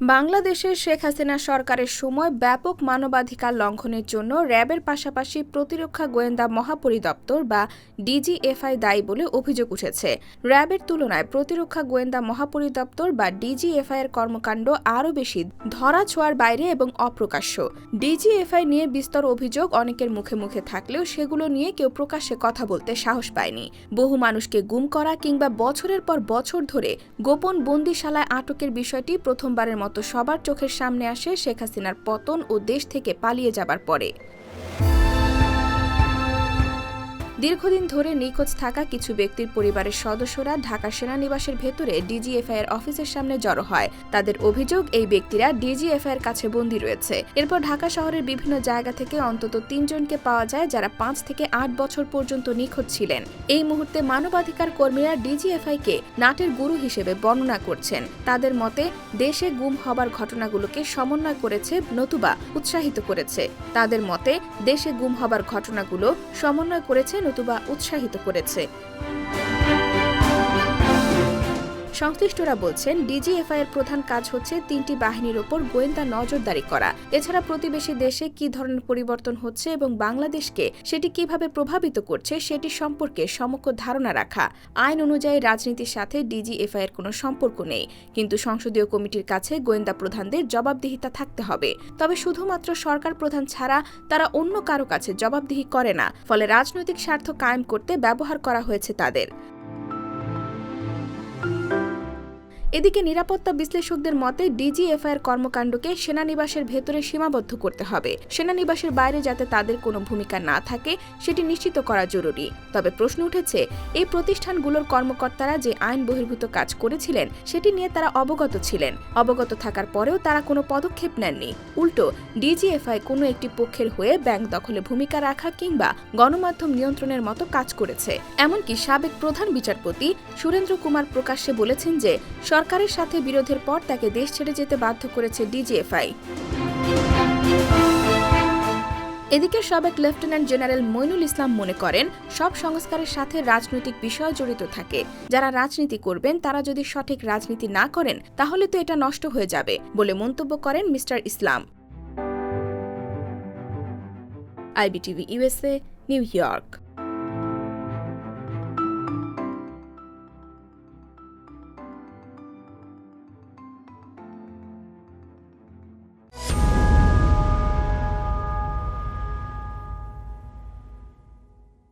বাংলাদেশের শেখ হাসিনা সরকারের সময় ব্যাপক মানবাধিকার লঙ্ঘনের জন্য র্যাবের পাশাপাশি প্রতিরক্ষা গোয়েন্দা মহাপরিদপ্তর বা ডিজিএফআই দায়ী বলে অভিযোগ উঠেছে। র্যাবের তুলনায় প্রতিরক্ষা গোয়েন্দা মহাপরিদপ্তর বা ডিজিএফআই এর কর্মকাণ্ড আরও বেশি ধরা ছোঁয়ার বাইরে এবং অপ্রকাশ্য। ডিজিএফআই নিয়ে বিস্তর অভিযোগ অনেকের মুখে মুখে থাকলেও সেগুলো নিয়ে কেউ প্রকাশ্যে কথা বলতে সাহস পায়নি। বহু মানুষকে গুম করা কিংবা বছরের পর বছর ধরে গোপন বন্দিশালায় আটকের বিষয়টি প্রথমবারের মতো সবার চোখের সামনে আসে শেখ হাসিনার পতন ও দেশ থেকে পালিয়ে যাবার পরে। দীর্ঘদিন ধরে নিখোঁজ থাকা কিছু ব্যক্তির পরিবারের সদস্যরা ঢাকা সেনানিবাসের ভেতরে ডিজিএফআই এর অফিসের সামনে জড়ো হয়। তাদের অভিযোগ, এই ব্যক্তিরা ডিজিএফআই এর কাছে বন্দী রয়েছে। এরপর ঢাকা শহরের বিভিন্ন জায়গা থেকে অন্তত তিনজনকে পাওয়া যায় যারা পাঁচ থেকে আট বছর পর্যন্ত নিখোঁজ ছিলেন। এই মুহূর্তে মানবাধিকার কর্মীরা ডিজিএফআই কে নাটের গুরু হিসেবে বর্ণনা করছেন। তাদের মতে, দেশে গুম হবার ঘটনাগুলোকে সমন্বয় করেছে নতুবা উৎসাহিত করেছে। তাদের মতে, দেশে গুম হবার ঘটনাগুলো সমন্বয় করেছে নতুবা উৎসাহিত করেছে। সংশ্লিষ্টরা বলছেন, ডিজিএফআই এর প্রধান কাজ হচ্ছে তিনটি বাহিনীর ওপর গোয়েন্দা নজরদারি করা। এছাড়া প্রতিবেশী দেশে কি ধরনের পরিবর্তন হচ্ছে এবং বাংলাদেশকে সেটি কীভাবে প্রভাবিত করছে সেটি সম্পর্কে সমগ্র ধারণা রাখা। আইন অনুযায়ী রাজনীতির সাথে ডিজিএফআই এর কোনো সম্পর্ক নেই, কিন্তু সংসদীয় কমিটির কাছে গোয়েন্দা প্রধানদের জবাবদিহিতা থাকতে হবে। তবে শুধুমাত্র সরকার প্রধান ছাড়া তারা অন্য কারও কাছে জবাবদিহি করে না, ফলে রাজনৈতিক স্বার্থ কায়েম করতে ব্যবহার করা হয়েছে তাদের। এদিকে নিরাপত্তা বিশ্লেষকদের মতে ডিজিএফআইয়ের কর্মকাণ্ডকে সেনানিবাসের ভেতরে সীমাবদ্ধ করতে হবে। সেনানিবাসের বাইরে যাতে তাদের কোনো ভূমিকা না থাকে, সেটি নিশ্চিত করা জরুরি। তবে প্রশ্ন উঠেছে, এই প্রতিষ্ঠানগুলোর কর্মকর্তারা যে আইন বহির্ভূত কাজ করেছিলেন, সেটি নিয়ে তারা অবগত ছিলেন। অবগত থাকার পরেও তারা কোনো পদক্ষেপ নেননি। উল্টো, ডিজিএফআই কোনো একটি পক্ষের হয়ে ব্যাংক দখলে ভূমিকা রাখা কিংবা গণমাধ্যম নিয়ন্ত্রণের মতো কাজ করেছে। এমনকি সাবেক প্রধান বিচারপতি সুরেন্দ্র কুমার প্রকাশ্যে বলেছেন যে সরকারের সাথে বিরোধের পর তাকে দেশ ছেড়ে যেতে বাধ্য করেছে ডিজিএফআই। এদিকে সাবেক লেফটেন্যান্ট জেনারেল মইনুল ইসলাম মনে করেন, সব সংস্কারের সাথে রাজনৈতিক বিষয় জড়িত থাকে। যারা রাজনীতি করবেন, তারা যদি সঠিক রাজনীতি না করেন, তাহলে তো এটা নষ্ট হয়ে যাবে বলে মন্তব্য করেন mister Islam. IBTV USA New York.